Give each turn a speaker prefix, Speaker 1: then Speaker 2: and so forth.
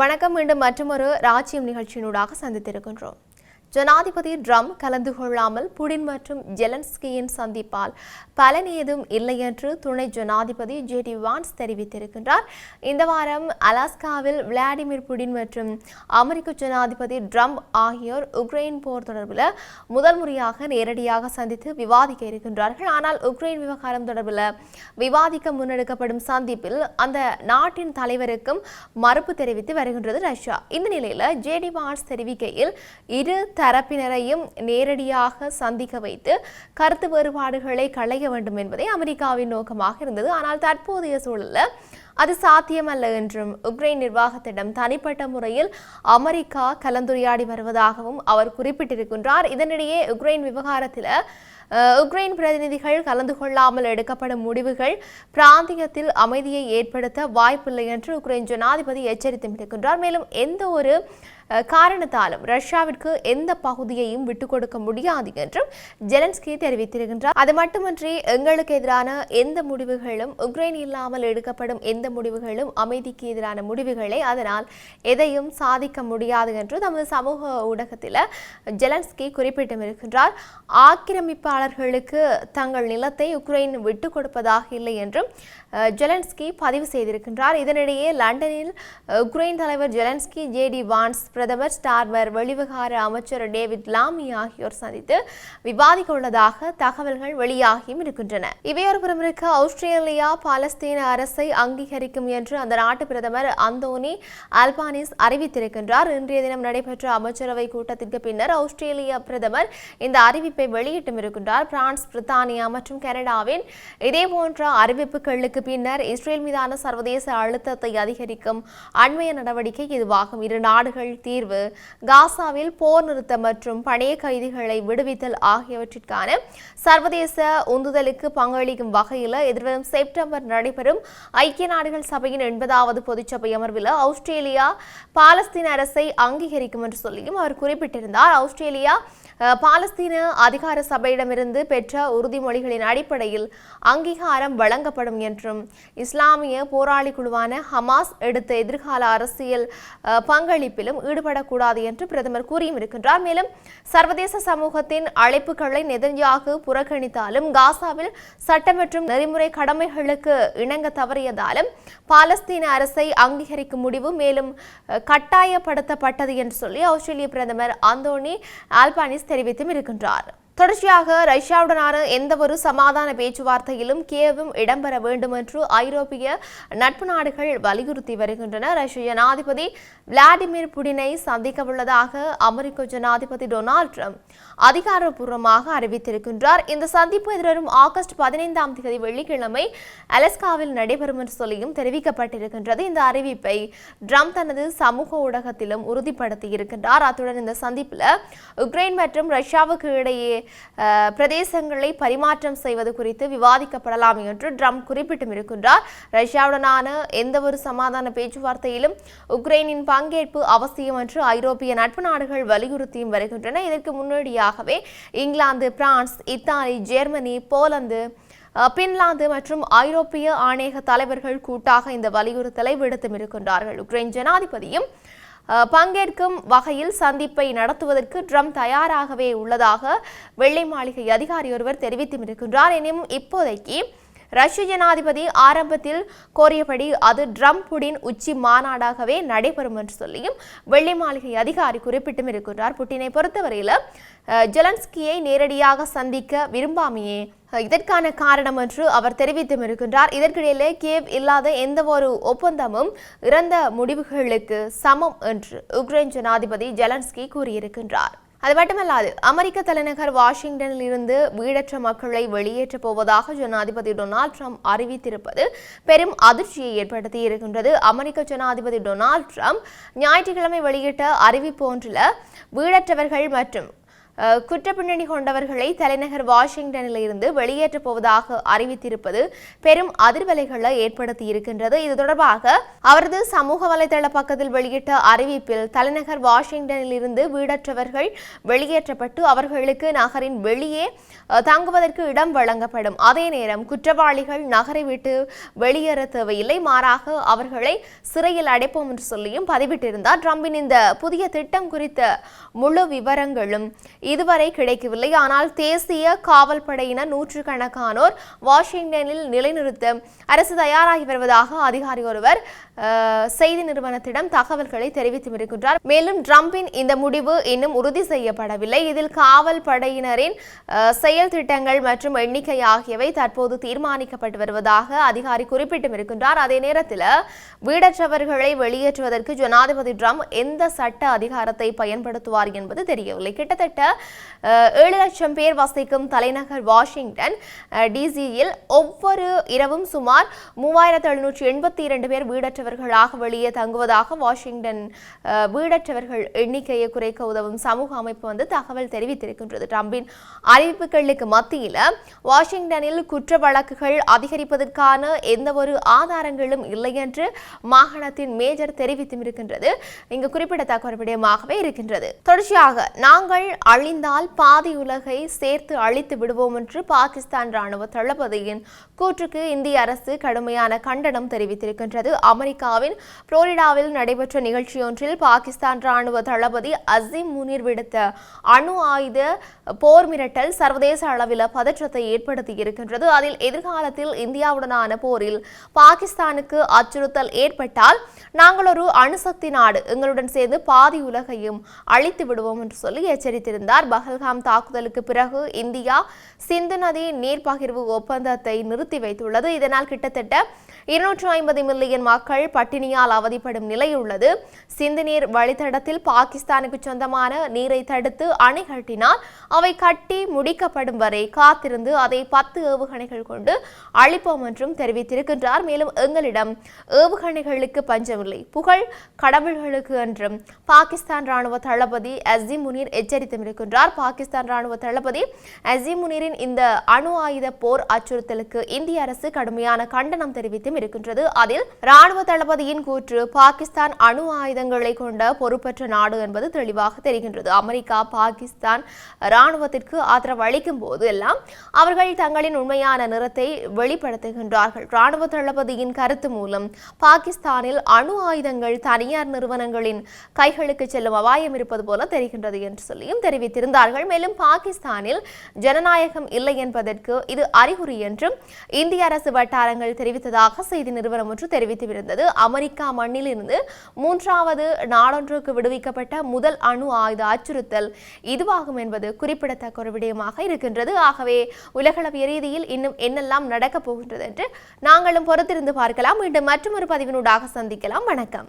Speaker 1: வணக்கம் மீண்டும் மற்றொரு ராஜ்யம் நிகழ்ச்சியினூடாக சந்தித்திருக்கின்றோம். ஜனாதிபதி ட்ரம் கலந்து கொள்ளாமல் புடின் மற்றும் ஜெலன்ஸ்கியின் சந்திப்பால் பலன் ஏதும் இல்லை என்று துணை ஜனாதிபதி ஜே டி வான்ஸ் தெரிவித்திருக்கின்றார். இந்த வாரம் அலாஸ்காவில் விளாடிமிர் புடின் மற்றும் அமெரிக்க ஜனாதிபதி ட்ரம் ஆகியோர் உக்ரைன் போர் தொடர்பில் முதல் முறையாக நேரடியாக சந்தித்து விவாதிக்க இருக்கின்றார்கள். ஆனால் உக்ரைன் விவகாரம் தொடர்பில் விவாதிக்க முன்னெடுக்கப்படும் சந்திப்பில் அந்த நாட்டின் தலைவருக்கும் மறுப்பு தெரிவித்து வருகின்றது ரஷ்யா. இந்த நிலையில் ஜேடி வான்ஸ் தெரிவிக்கையில் இரு தரப்பினரையும் நேரடியாக சந்திக்க வைத்து கருத்து வேறுபாடுகளை களைய வேண்டும் என்பதே அமெரிக்காவின் நோக்கமாக இருந்தது. ஆனால் தற்போதைய சூழலில் அது சாத்தியமல்ல என்றும் உக்ரைன் நிர்வாகத்திடம் தனிப்பட்ட முறையில் அமெரிக்கா கலந்துரையாடி வருவதாகவும் அவர் குறிப்பிட்டிருக்கின்றார். இதனிடையே உக்ரைன் விவகாரத்தில் உக்ரைன் பிரதிநிதிகள் கலந்து கொள்ளாமல் எடுக்கப்படும் முடிவுகள் பிராந்தியத்தில் அமைதியை ஏற்படுத்த வாய்ப்பில்லை என்று உக்ரைன் ஜனாதிபதி எச்சரித்தும் இருக்கின்றார் மேலும் எந்த ஒரு காரணத்தாலும் ரஷ்யாவிற்கு எந்த பகுதியையும் விட்டுக் கொடுக்க முடியாது என்றும் ஜெலன்ஸ்கி தெரிவித்திருக்கின்றார். அது மட்டுமின்றி எங்களுக்கு எதிரான எந்த முடிவுகளும் உக்ரைன் இல்லாமல் எடுக்கப்படும் எந்த முடிவுகளும் அமைதிக்கு எதிரான முடிவுகளை. அதனால் எதையும் சாதிக்க முடியாது என்று தமது சமூக ஊடகத்தில் ஜெலன்ஸ்கி குறிப்பிட்டும் இருக்கின்றார் ஆக்கிரமிப்பாளர்களுக்கு தங்கள் நிலத்தை உக்ரைன் விட்டுக் கொடுப்பதாக இல்லை என்றும் ஜெலன்ஸ்கி பதிவு செய்திருக்கின்றார். இதனிடையே லண்டனில் உக்ரைன் தலைவர் ஜெலன்ஸ்கி ஜேடி வான்ஸ் பிரதமர் ஸ்டார்மர் வெளிவிகார அமைச்சர் டேவிட் லாமி ஆகியோர் சந்தித்து விவாதிக்க உள்ளதாக தகவல்கள் வெளியாகியும் இருக்கின்றன. இவையொருபுறம் இருக்க ஆஸ்திரேலியா பாலஸ்தீன அரசை அங்கீகரிக்கும் என்று அந்த நாட்டு பிரதமர் அந்தோனி அல்பானிஸ் அறிவித்திருக்கின்றார். இன்றைய தினம் நடைபெற்ற அமைச்சரவை கூட்டத்திற்கு பின்னர் ஆஸ்திரேலிய பிரதமர் இந்த அறிவிப்பை வெளியிட்டும் இருக்கின்றார். பிரான்ஸ் பிரித்தானியா மற்றும் கனடாவின் இதேபோன்ற அறிவிப்புகளுக்கு பின்னர் இஸ்ரேல் மீதான சர்வதேச அழுத்தத்தை அதிகரிக்கும் அண்மைய நடவடிக்கை இதுவாகும். இரு நாடுகள் தீர்வு காசாவில் போர் நிறுத்தம் மற்றும் பழைய கைதிகளை விடுவித்தல் ஆகியவற்றிற்கான சர்வதேச உந்துதலுக்கு பங்களிக்கும் வகையில் எதிர்வரும் செப்டம்பர் நடைபெறும். ஐக்கிய நாடுகள் சபையின் எண்பதாவது பொதுச்சபை அமர்வில் ஆஸ்திரேலியா பாலஸ்தீன அரசை அங்கீகரிக்கும் என்று சொல்லியும் அவர் குறிப்பிட்டிருந்தார். ஆஸ்திரேலியா பாலஸ்தீன அதிகார சபையிடம் அரசிடமிருந்து பெற்ற உறுதிமொழிகளின் அடிப்படையில் அங்கீகாரம் வழங்கப்படும் என்றும் இஸ்லாமிய போராளி குழுவான ஹமாஸ் எடுத்த எதிர்கால அரசியல் பங்களிப்பிலும் ஈடுபடக்கூடாது என்று பிரதமர் கூறியும் இருக்கின்றார். மேலும் சர்வதேச சமூகத்தின் அழைப்புகளை நெதன்யாகு புறக்கணித்தாலும் காசாவில் சட்ட மற்றும் நெறிமுறை கடமைகளுக்கு இணங்க தவறியதாலும் பாலஸ்தீன அரசை அங்கீகரிக்கும் முடிவு மேலும் கட்டாயப்படுத்தப்பட்டது என்று சொல்லி ஆஸ்திரேலிய பிரதமர் அந்தோனி ஆல்பானிஸ் தெரிவித்தும் இருக்கின்றார். தொடர்ச்சியாக ரஷ்யாவுடனான எந்தவொரு சமாதான பேச்சுவார்த்தையிலும் கியவும் இடம்பெற வேண்டும் என்று ஐரோப்பிய நட்பு நாடுகள் வலியுறுத்தி வருகின்றன. ரஷ்ய ஜனாதிபதி விளாடிமிர் புடினை சந்திக்க உள்ளதாக அமெரிக்க ஜனாதிபதி டொனால்ட் ட்ரம்ப் அதிகாரப்பூர்வமாக அறிவித்திருக்கின்றார். இந்த சந்திப்பு எதிர்வரும் ஆகஸ்ட் பதினைந்தாம் தேதி வெள்ளிக்கிழமை அலஸ்காவில் நடைபெறும் என்று சொல்லியும் தெரிவிக்கப்பட்டிருக்கின்றது. இந்த அறிவிப்பை ட்ரம்ப் தனது சமூக ஊடகத்திலும் உறுதிப்படுத்தி இருக்கின்றார். அத்துடன் இந்த சந்திப்பில் உக்ரைன் மற்றும் ரஷ்யாவுக்கு இடையே பிரதேசங்களை பரிமாற்றம் செய்வது குறித்து விவாதிக்கப்படலாம் என்று ட்ரம்ப் குறிப்பிட்டும் இருக்கின்றார். ரஷ்யாவுடனான எந்த ஒரு சமாதான பேச்சுவார்த்தையிலும் உக்ரைனின் பங்கேற்பு அவசியம் என்று ஐரோப்பிய நட்பு நாடுகள் வலியுறுத்தியும் வருகின்றன. இதற்கு முன்னோடியாகவே England France Italy Germany Poland Finland மற்றும் ஐரோப்பிய ஆணையக தலைவர்கள் கூட்டாக இந்த வலியுறுத்தலை விடுத்தும் இருக்கின்றார்கள். உக்ரைன் ஜனாதிபதியும் பங்கேற்கும் வகையில் சந்திப்பை நடத்துவதற்கு ட்ரம்ப் தயாராகவே உள்ளதாக வெள்ளை மாளிகை அதிகாரி ஒருவர் தெரிவித்தும் இருக்கின்றார். எனினும் இப்போதைக்கு ரஷ்ய ஜனாதிபதி ஆரம்பத்தில் கோரியபடி அது ட்ரம்புடின் உச்சி மாநாடாகவே நடைபெறும் என்று சொல்லியும் வெள்ளை மாளிகை அதிகாரி குறிப்பிட்டும் இருக்கின்றார். புட்டினை பொறுத்தவரையில் ஜெலன்ஸ்கியை நேரடியாக சந்திக்க விரும்பாமையே இதற்கான காரணம் என்று அவர் தெரிவித்தும் இருக்கின்றார். இதற்கிடையிலே கேவ் இல்லாத எந்த ஒரு ஒப்பந்தமும் இறந்த முடிவுகளுக்கு சமம் என்று உக்ரைன் ஜனாதிபதி ஜெலன்ஸ்கி கூறியிருக்கின்றார். அது மட்டுமல்லாது அமெரிக்க தலைநகர் வாஷிங்டனில் இருந்து வீடற்ற மக்களை வெளியேற்றப் போவதாக ஜனாதிபதி டொனால்ட் ட்ரம்ப் அறிவித்திருப்பது பெரும் அதிர்ச்சியை ஏற்படுத்தி இருக்கின்றது. அமெரிக்க ஜனாதிபதி டொனால்ட் ட்ரம்ப் ஞாயிற்றுக்கிழமை வெளியிட்ட அறிவிப்பு ஒன்றில் வீடற்றவர்கள் மற்றும் குற்றப்பின்னணி கொண்டவர்களை தலைநகர் வாஷிங்டனில் இருந்து வெளியேற்றப் போவதாக அறிவித்திருப்பது பெரும் அதிர்வலைகளை ஏற்படுத்தி இருக்கின்றது. இது தொடர்பாக அவரது சமூக வலைதள பக்கத்தில் வெளியிட்ட அறிவிப்பில் தலைநகர் வாஷிங்டனில் இருந்து வீடற்றவர்கள் வெளியேற்றப்பட்டு அவர்களுக்கு நகரின் வெளியே தங்குவதற்கு இடம் வழங்கப்படும். அதே நேரம் குற்றவாளிகள் நகரை விட்டு வெளியேற தேவையில்லை. மாறாக அவர்களை சிறையில் அடைப்போம் என்று சொல்லியும் பதிவிட்டிருந்தார். ட்ரம்பின் இந்த புதிய திட்டம் குறித்த முழு விவரங்களும் இதுவரை கிடைக்கவில்லை. ஆனால் தேசிய காவல் படையினர் நூற்றுக்கணக்கானோர் வாஷிங்டனில் நிலைநிறுத்த அரசு தயாராகி வருவதாக அதிகாரி ஒருவர் செய்தி நிறுவனத்திடம் தகவல்களை தெரிவித்து வருகின்றார் மேலும் ட்ரம்பின் இந்த முடிவு இன்னும் உறுதி செய்யப்படவில்லை. இதில் காவல் படையினரின் செயல் திட்டங்கள் மற்றும் எண்ணிக்கை ஆகியவை தற்போது தீர்மானிக்கப்பட்டு வருவதாக அதிகாரி குறிப்பிட்டும் இருக்கின்றார் அதே நேரத்தில் வீடற்றவர்களை வெளியேற்றுவதற்கு ஜனாதிபதி ட்ரம்ப் எந்த சட்ட அதிகாரத்தை பயன்படுத்துவார் என்பது தெரியவில்லை. கிட்டத்தட்ட ஏழு லட்சம் பேர் வசிக்கும் தலைநகர் வாஷிங்டன் டிசியில் ஒவ்வொரு இரவும் சுமார் மூவாயிரத்து எழுநூற்றி எண்பத்தி இரண்டு பேர் வீடற்றவர்களாக வெளியே தங்குவதாக வாஷிங்டன் வீடற்றவர்கள் எண்ணிக்கையை குறைக்க உதவும் சமூக அமைப்பு வந்து தகவல் தெரிவித்திருக்கின்றது. ட்ரம்பின் அறிவிப்புகளுக்கு மத்தியில் வாஷிங்டனில் குற்ற வழக்குகள் அதிகரிப்பதற்கான எந்த ஒரு ஆதாரங்களும் இல்லை என்று மாகாணத்தின் மேஜர் தெரிவித்தும் இருக்கின்றது. இங்கு குறிப்பிடத்தக்க ஒரு விடயமாகவே இருக்கின்றது. தொடர்ச்சியாக நாங்கள் அழிந்தால் பாதி உலகை சேர்த்து அழித்து விடுவோம் என்று பாகிஸ்தான் ராணுவ தளபதியின் கூற்றுக்கு இந்திய அரசு கடுமையான கண்டனம் தெரிவித்திருக்கின்றது. அமெரிக்காவின் புளோரிடாவில் நடைபெற்ற நிகழ்ச்சியொன்றில் பாகிஸ்தான் ராணுவ தளபதி அசீம் முனீர் விடுத்த அணு ஆயுத போர் மிரட்டல் சர்வதேச அளவில் பதற்றத்தை ஏற்படுத்தி இருக்கின்றது அதில் எதிர்காலத்தில் இந்தியாவுடனான போரில் பாகிஸ்தானுக்கு அச்சுறுத்தல் ஏற்பட்டால் நாங்கள் ஒரு அணுசக்தி நாடு எங்களுடன் சேர்ந்து பாதி உலகையும் அழித்து விடுவோம் என்று சொல்லி எச்சரித்திருந்தார். பஹல்காம் தாக்குதலுக்கு பிறகு இந்தியா சிந்து நதி நீர் பகிர்வு ஒப்பந்தத்தை நிறுத்தி வைத்துள்ளது. இதனால் கிட்டத்தட்ட இருநூற்று ஐம்பது மில்லியன் மக்கள் பட்டினியால் அவதிப்படும் நிலை உள்ளது. சிந்து நீர் வழித்தடத்தில் பாகிஸ்தானுக்கு சொந்தமான நீரை தடுத்து அணை கட்டினால் அவை கட்டி முடிக்கப்படும் வரை காத்திருந்து அதை பத்து ஏவுகணைகள் கொண்டு அழிப்போம் என்றும் தெரிவித்திருக்கின்றார். மேலும் எங்களிடம் ஏவுகணைகளுக்கு பஞ்சமில்லை. புகழ் கடவுள்களுக்கு என்றும் பாகிஸ்தான் ராணுவ தளபதி அசீம் முனீர் எச்சரித்தும் இருக்கின்றார் பாகிஸ்தான் ராணுவ தளபதி அசீம் இந்த அணு ஆயுத போர் அச்சுறுத்தலுக்கு இந்திய அரசு கடுமையான கண்டனம் தெரிவித்தும் இருக்கின்றது. அதில் ராணுவ தளபதியின் கூற்று பாகிஸ்தான் அணு ஆயுதங்களை கொண்ட பொறுப்பற்ற நாடு என்பது தெளிவாக தெரிகின்றது. அமெரிக்கா பாகிஸ்தான் ராணுவத்திற்கு ஆதரவு அளிக்கும் போது எல்லாம் அவர்கள் தங்களின் உண்மையான நிறத்தை வெளிப்படுத்துகின்றார்கள். ராணுவ தளபதியின் கருத்து மூலம் பாகிஸ்தானில் அணு ஆயுதங்கள் தனியார் நிறுவனங்களின் கைகளுக்கு செல்லும் அபாயம் இருப்பது போல தெரிகின்றது என்று சொல்லியும் தெரிவித்தார் தெரிவித்திருந்தார்கள். மேலும் பாகிஸ்தானில் ஜனநாயகம் இல்லை என்பதற்கு இது அறிகுறி என்றும் இந்திய அரசு வட்டாரங்கள் தெரிவித்ததாக செய்தி நிறுவனம் ஒன்று தெரிவித்திருந்தது அமெரிக்கா மண்ணிலிருந்து மூன்றாவது நாடொன்றுக்கு விடுவிக்கப்பட்ட முதல் அணு ஆயுத அச்சுறுத்தல் இதுவாகும் என்பது குறிப்பிடத்தக்க ஒரு விடயமாக இருக்கின்றது. ஆகவே உலகளவிய ரீதியில் இன்னும் என்னெல்லாம் நடக்கப் போகின்றது என்று நாங்களும் பொறுத்திருந்து பார்க்கலாம். மீண்டும் மற்றொரு பதிவினூடாக சந்திக்கலாம். வணக்கம்.